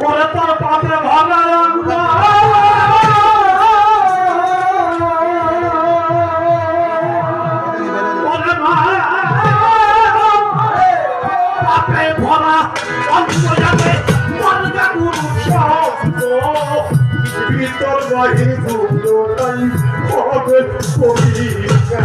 ওরে তোর পাপে শব্দ ভিতর বাহির হবে পরীক্ষা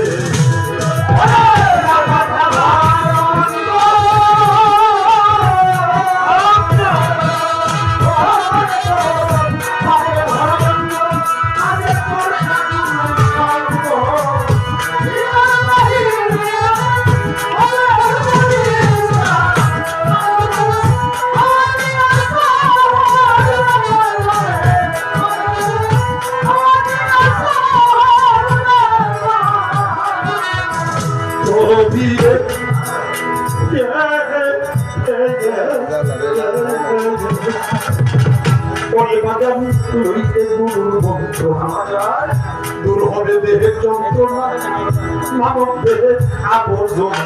দূর হবে দেহের মানব দেহে আবর্জনা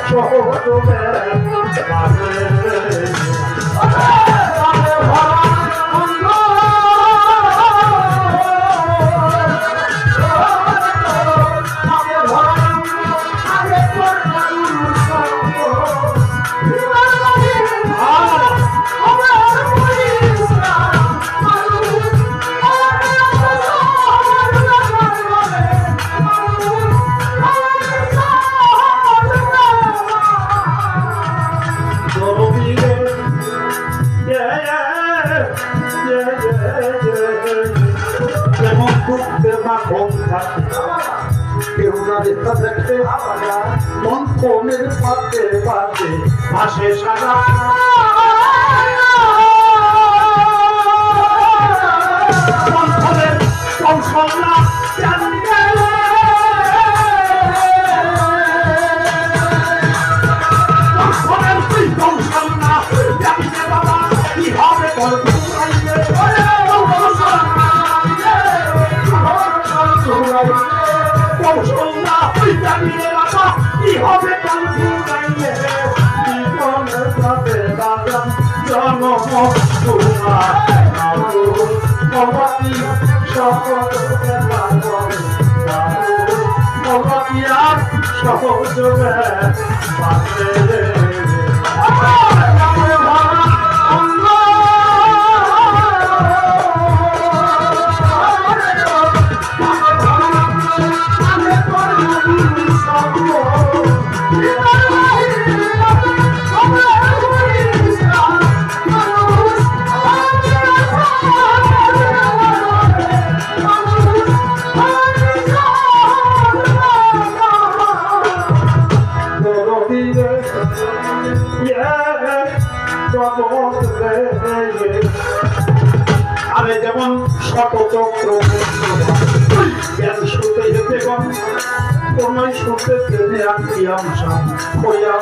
সহজ দেখতে মন কমের পাতে পাতে ভাসে সারা কণ্ঠের কৌশল্যা জানতে আর যেমন শতচক্র জ্ঞান শুনতে যেতে কম কোন শুনতে যেতে আঁকিয়াম সাম হইয়া।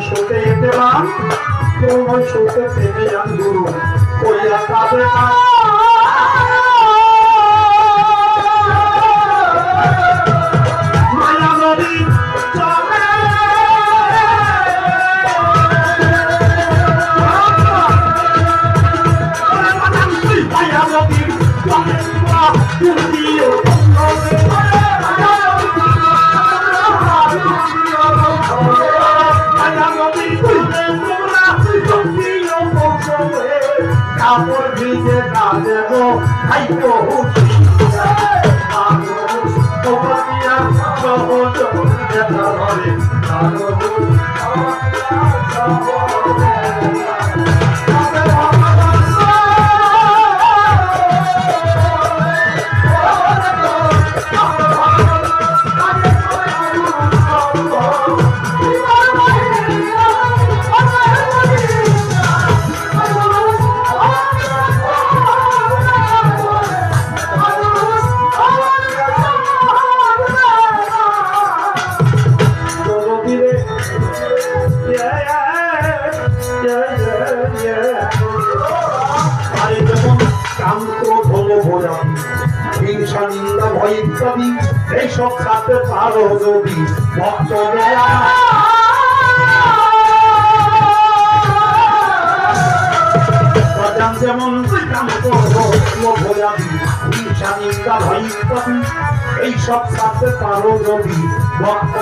শুনতে শুনতে সহজ ধরে এইসব সাথে পারো যদি ভক্ত যেমন এইসব সাথে পারো যদি ভক্ত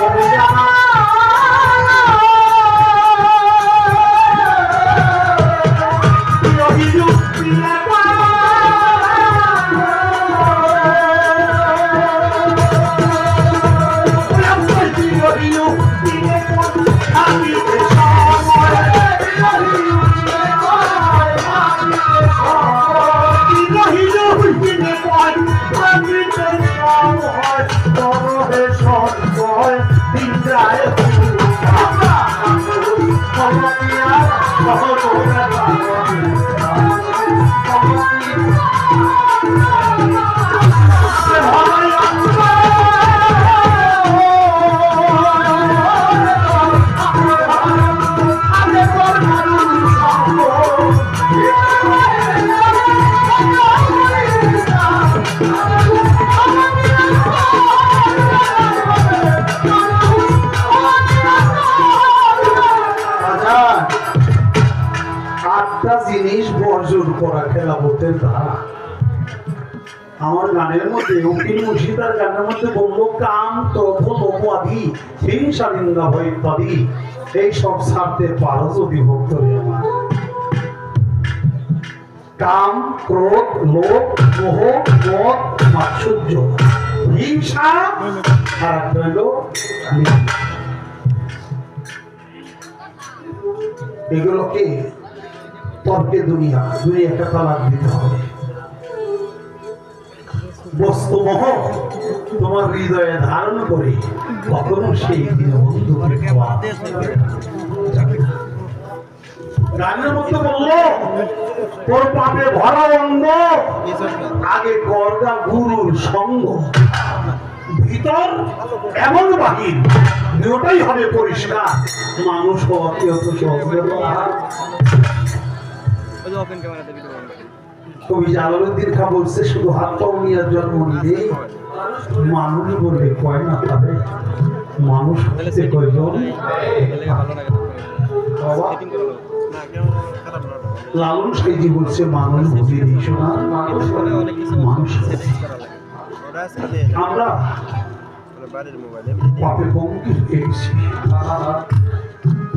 বর্জন করা খেলাপথের দ্বারা আমার গানের মধ্যে উকিল মুর্শিদার গানের মধ্যে বলল কাম তথ লোপাধি হিংসা নিন্দা ভয় ইত্যাদি। এই সব ছাড়তে পারো যদি ভক্তরে আমার। কাম, ক্রোধ, লোভ, মোহ, মদ, মাৎসর্য, হিংসা, আর হইল নিন্দা। তর্কে দুনিয়া দুনিয়াকে তালাক দিতে হবে। বস্তুমহ তোমার হৃদয়ে ধারণ করে কখনো সেই দিনে বন্ধুকে খাওয়া আগে সঙ্গ। ভিতর এমন হবে পরিষ্কার। মানুষ হওয়া কি অত সহজ কবি জালালুদ্দিন খা বলছে শুধু হাত পাও নিয়ে জন্ম নিলে মানুষ বললে কয় না পাবে মানুষ হতে কয়জন? বাবা। লালন সাইজি বলছে মানুষ বুঝিয়ে দিস না? মানুষ আমরা পাপে হয়ে গেছি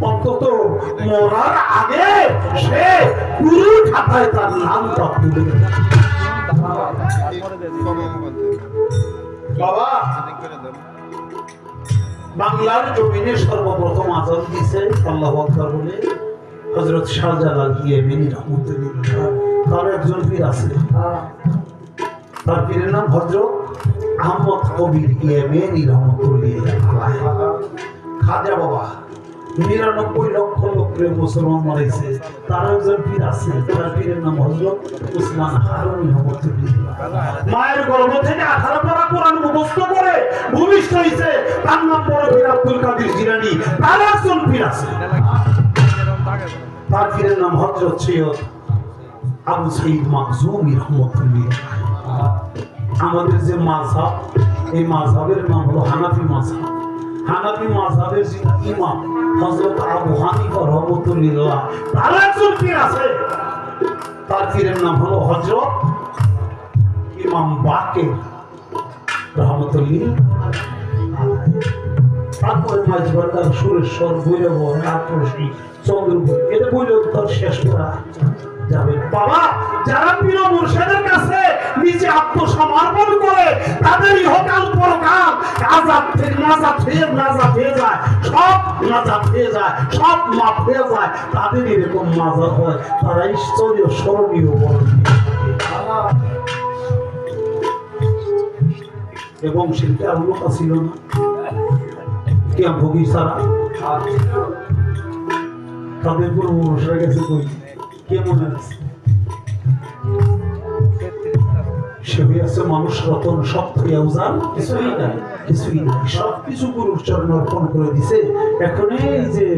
অন্তত মরার আগে সে পুরো খাতায় তার নামটা তুলে বাবা, বাংলার জমিনে সর্বপ্রথম আজান দিছে আল্লাহ আকবর বলে হজরত শাহজালাল ইয়েমেনি রহমতুল্লাহ তার একজন পীর আছে। তার পীরের নাম হজরত আহমদ কবির ইয়েমেনি রহমতুল্লাহ খাজা বাবা নিরানব্বই লক্ষ লোকের মুসলমান মারাইছে তার একজন পীর আছে, তার পীরের নাম হজরত উসমান হারুনি মায়ের গর্ভ থেকে আঠারো পারা কোরআন মুখস্থ করে ভূমিষ্ঠ হয়েছে তার নাম বড় পীর আব্দুল কাদের জিলানি। তার একজন পীর আছে। তার পীরের নাম হজরত সৈয়দ আবু সাইদ মাকজুমি রহমতুল্লাহ আমাদের যে মাযহাব, এই মাযহাবের নাম হলো হানাফি মাযহাব। হানাফি মাযহাবের ইমাম, হযরত আবু হানিফা রহমাতুল্লাহ তার একজন পীর আছে। তার পীরের নাম হলো হযরত ইমাম বাকের রহমতুল্লাহ তারপরে সুরেশ্বর ভৈরব চন্দ্রপুর এটা বইলেও তার শেষ করা যাবে বাবা, যারা প্রিয় মুর্শিদের কাছে নিজে আত্মসমর্পণ করে পরকাল আজাদ থেকে নাজাত হয়ে নাজাত হয়ে যায়, সব নাজাত হয়ে যায়, সব মাপ হয়ে যায়। তাদের এরকম মাজা হয়, তারা ঈশ্বরীয়, স্মরণীয় এবং শিল্পে লোক ছিল না। ভোগী তাদের কোনো মানুষের কাছে কই? কে আছে? সে হইয়াছে মানুষ রতন, সব হইয়া উজান, কিছুই নাই কিছুই নাই। সব গুরুর চরণ অর্পণ করে দিছে। এখন এই যে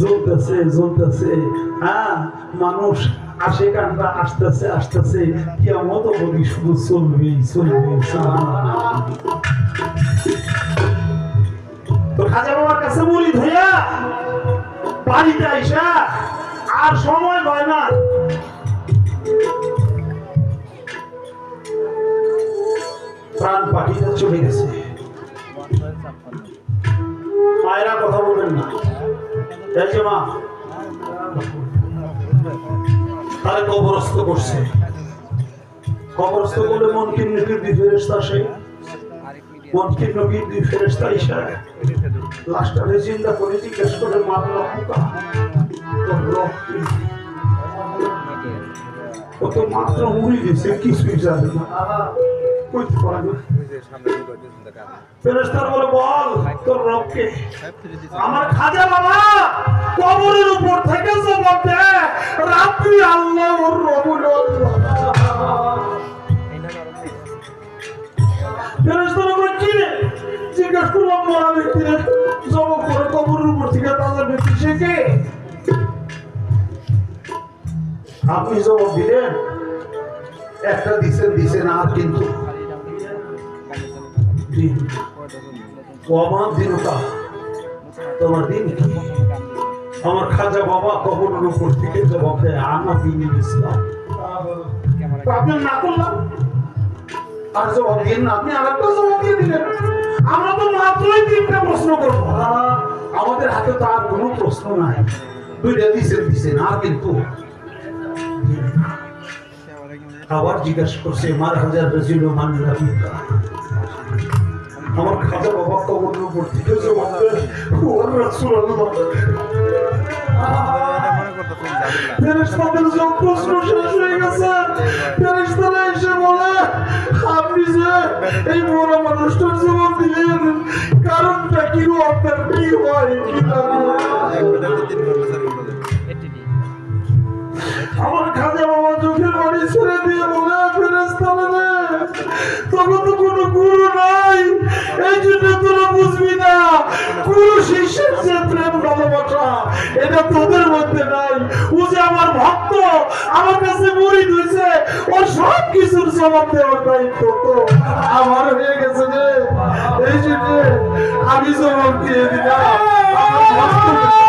জ্বলতেছে জ্বলতেছে হ্যাঁ মানুষ আসে কানটা, আসতেছে আসতেছে কেমন বলি শুধু চলবেই চলবে তো খাজা বাবার কাছে বলি ধইয়া বাড়িতে আইসা আর সময় হয় না। প্রাণ পাখিটা চলে গেছে। মায়েরা কথা বলবেন না। মা, তারা কবরস্থ করছে। কবরস্থ করলে মন কিন্ন কীর্তি ফেরেস্তা আসে। মন কিন্ন কীর্তি ফেরেস্তা এসে লাস্টারে চিন্তা করে জিজ্ঞেস করে মারলাম পোকা? ও তো মাত্র বলে, বল, তোর রবকে। আমার কবরের উপর থেকে জবাব রাত্রি আল্লাহ ওর ফেরেস্তারা বলে, কি রে? জিজ্ঞেস করলাম মরা ব্যক্তিরে। জবাব করে কবরের উপর থেকে তাজা ব্যক্তি সে কে? আপনি জবাব দিলেন, একটা দিছেন দিছেন আর কিন্তু। দিন ও আমার দিনটা। তোমার দিন কি? আমার খাজা বাবা উপর থেকে আমার ইসলাম। না করলাম। আর জবাব আপনি জবাব দিয়ে দিলেন। আমরা তো মাত্রই তিনটা প্রশ্ন করব। আমাদের হাতে তো আর কোনো প্রশ্ন নাই। দুইটা দিছেন দিছেন আর কিন্তু। আবার জিজ্ঞাসা করছে, মার হাজার রাবিকা আমার খাজা বাবা কবরের উপর থেকে ওর রাসূলুল্লাহ ফেরেশতাদের শেষ হয়ে গেছে। বলে যে এই বড় মানুষটার জবাব দিলেন, কারণটা কি আপনার হয় আমার খাজা বাবা চোখের বাড়ি ছেড়ে দিয়ে বলে ফেরেশতারা রে তখন তো কোনো গুরু নাই। এই জন্য তোরা বুঝবি না। গুরু শিষ্যের যে প্রেম ভালোবাসা, এটা তোদের মধ্যে নাই। ও যে আমার ভক্ত, আমার কাছে মুড়ি ধুইছে ও সব কিছুর জবাব দেওয়ার দায়িত্ব তো আমার হয়ে গেছে রে এই জন্য আমি জবাব দিয়ে দিলাম। আমার ভক্ত